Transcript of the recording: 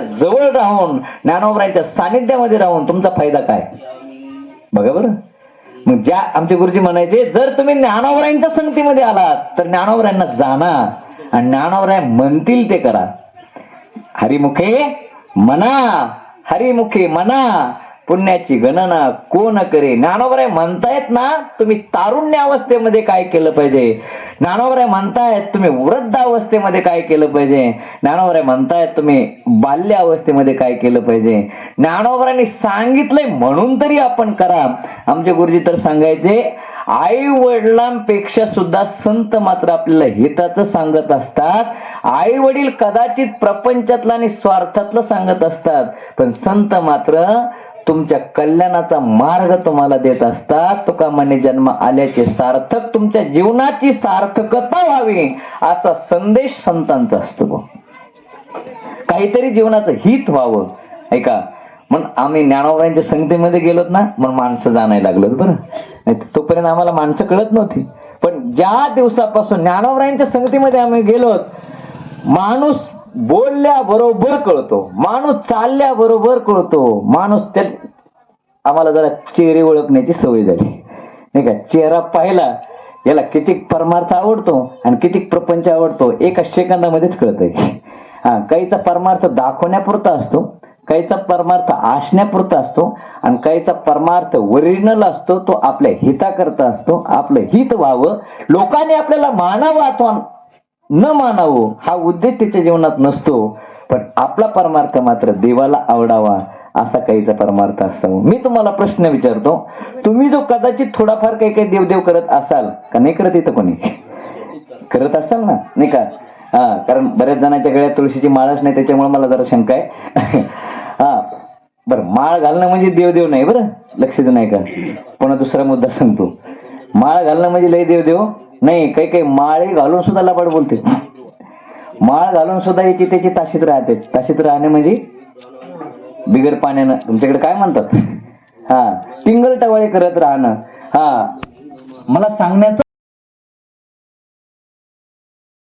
जवळ राहून ज्ञानोबरांच्या सानिध्यामध्ये राहून तुमचा फायदा काय? बघा बरं. मग ज्या आमचे गुरुजी म्हणायचे जर तुम्ही ज्ञानोबरायांच्या संगतीमध्ये आलात तर ज्ञानोबरायांना जाणा आणि ज्ञानोबराय म्हणतील ते करा. हरिमुखे मना हरिमुखे मना पुण्याची गणना कोण करे? ज्ञानोबराय म्हणतायत ना तुम्ही तारुण्य अवस्थेमध्ये काय केलं पाहिजे? ज्ञानोबराय म्हणतायत तुम्ही वृद्ध अवस्थेमध्ये काय केलं पाहिजे? ज्ञानोबराय म्हणतायत तुम्ही बाल्य अवस्थेमध्ये काय केलं पाहिजे? ज्ञानोबरांनी सांगितलंय म्हणून तरी आपण करा. आमचे गुरुजी तर सांगायचे आई वडिलांपेक्षा सुद्धा संत मात्र आपल्याला हिताचं सांगत असतात. आई वडील कदाचित प्रपंचातलं आणि स्वार्थातलं सांगत असतात. पण संत मात्र तुमच्या कल्याणाचा मार्ग तुम्हाला देत असतात. तुका म्हणे जन्म आल्याचे सार्थक तुमच्या जीवनाची सार्थकता व्हावी असा संदेश संतांचा असतो काहीतरी जीवनाचं हित व्हावं. ऐका मग आम्ही ज्ञानोबरांच्या संगतीमध्ये गेलोत ना मग माणसं जाणायला लागलोत बरं. तोपर्यंत आम्हाला माणसं कळत नव्हती. पण ज्या दिवसापासून ज्ञानोबरांच्या संगतीमध्ये आम्ही गेलोत माणूस बोलल्याबरोबर कळतो. माणूस चालल्याबरोबर कळतो. माणूस त्या आम्हाला जरा चेहरे ओळखण्याची सवय झाली. नाही का? चेहरा पाहिला याला किती परमार्थ आवडतो आणि किती प्रपंच आवडतो एका सेकंदामध्येच कळतंय. हा काहीचा परमार्थ दाखवण्यापुरता असतो काहीचा परमार्थ आसण्यापुरता असतो आणि काहीचा परमार्थ ओरिजिनल असतो तो आपल्या हिताकरता असतो आपलं हित व्हावं लोकांनी आपल्याला मानावं न मानावं हा उद्देश त्याच्या जीवनात नसतो पण आपला परमार्थ मात्र देवाला आवडावा असा काहीचा परमार्थ असतो. मी तुम्हाला प्रश्न विचारतो तुम्ही जो कदाचित थोडाफार काही काही देवदेव करत असाल का नाही करत इथं कोणी? करत असाल ना? नाही का? हा कारण बऱ्याच जणांच्या गळ्यात तुळशीची माळच नाही त्याच्यामुळे मला जरा शंका आहे. हा बरं माळ घालणं म्हणजे देवदेव नाही बरं? लक्ष नाही का पुन्हा दुसरा मुद्दा सांगतो. माळ घालणं म्हणजे लय देवदेव? नाही काही काही माळे घालून सुद्धा लबाड बोलते. माळ घालून सुद्धा याची त्याची ताशीत राहते. ताशीत राहणे म्हणजे बिगर पाण्यानं. तुमच्याकडे काय म्हणतात? हा टिंगल टवाळे करत राहणं. हा. मला सांगण्याचं